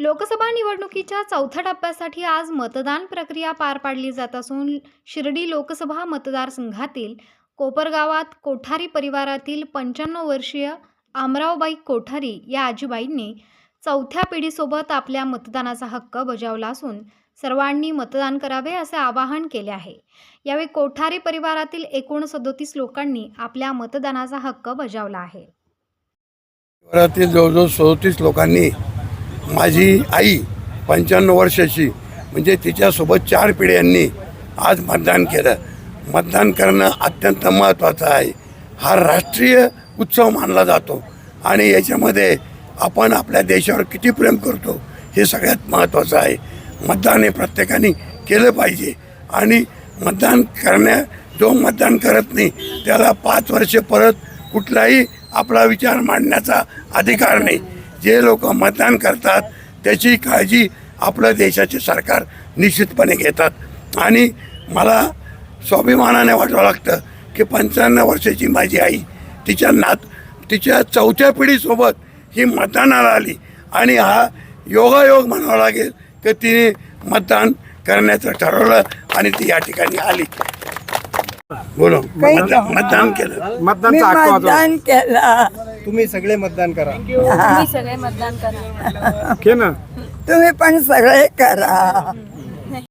लोकसभा निवडणुकीच्या चौथ्या टप्प्यासाठी आज मतदान प्रक्रिया पार पाडली जात असून शिर्डी लोकसभा मतदारसंघातील कोपरगावात कोठारी परिवारातील पंच्याण्णव वर्षीय आमरावबाई कोठारी या आजीबाईंनी चौथ्या पिढीसोबत आपल्या मतदानाचा हक्क बजावला असून सर्वांनी मतदान करावे असे आवाहन केले आहे. यावेळी कोठारी परिवारातील एकूण सदोतीस लोकांनी आपल्या मतदानाचा हक्क बजावला आहे. घरातील जवळजवळ सदोतीस लोकांनी माझी आई पंच्याण्णव वर्षाची म्हणजे तिच्यासोबत चार पिढ्यांनी आज मतदान केलं. मतदान करणं अत्यंत महत्त्वाचं आहे. हा राष्ट्रीय उत्सव मानला जातो आणि याच्यामध्ये आपण आपल्या देशावर किती प्रेम करतो हे सगळ्यात महत्त्वाचं आहे. मतदान हे प्रत्येकाने केलं पाहिजे आणि मतदान करण्या जो मतदान करत नाही त्याला पाच वर्षे परत कुठलाही आपला विचार मांडण्याचा अधिकार नाही. जे लोक मतदान करतात त्याची काळजी आपलं देशाचे सरकार निश्चितपणे घेतात. आणि मला स्वाभिमानाने वाटावं लागतं की पंच्याण्णव वर्षाची माझी आई तिच्या नात तिच्या चौथ्या पिढीसोबत ही मतदानाला आली. आणि हा योगायोग म्हणावा लागेल की तिने मतदान करण्याचं ठरवलं आणि ती या ठिकाणी आली. बोलो. मतदान मतदान केलं. मतदान केलं. तुम्ही सगळे मतदान करा. तुम्ही सगळे मतदान करा. के ना? तुम्ही पण सगळे करा.